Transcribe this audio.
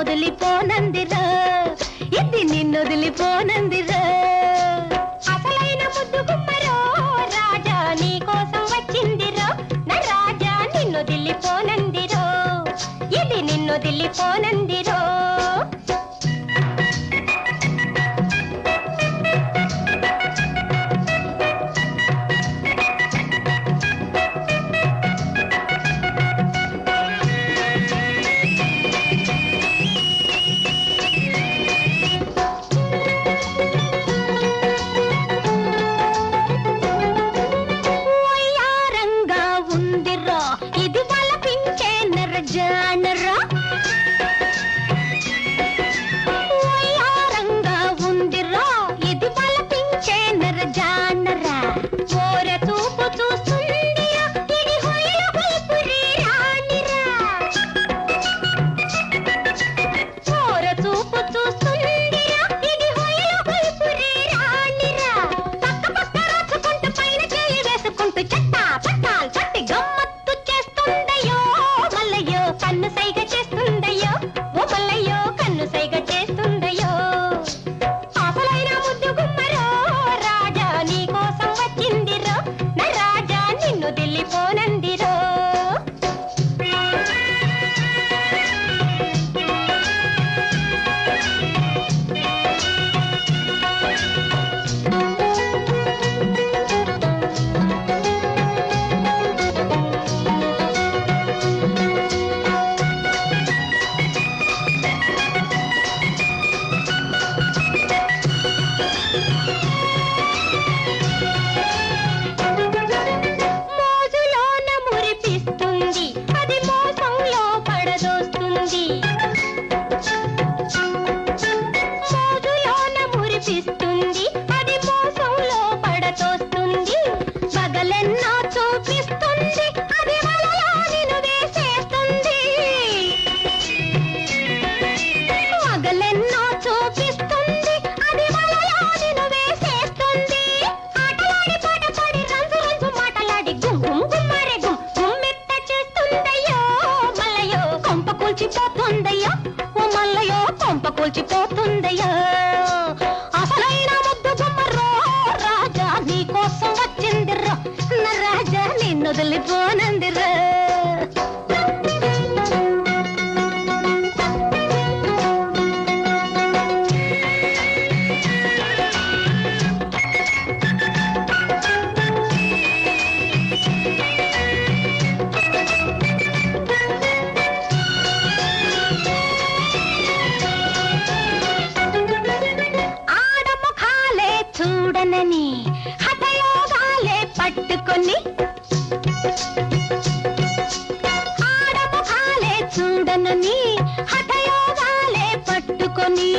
నిన్నొదిలిపోనందిరా ఇది నిన్నొదిలిపోనందిరా అసలైన ముద్దు రాజా నీ కోసం నా రాజా ఇది వస్తుందయ్యో. అసలైన ముద్దు గుమ్మర్రో రాజా నీ కోసం వచ్చిందిర్రో చూడండి కొన్ని ఆడముఖాలే చూడనని హఠయోగాలే పట్టుకొని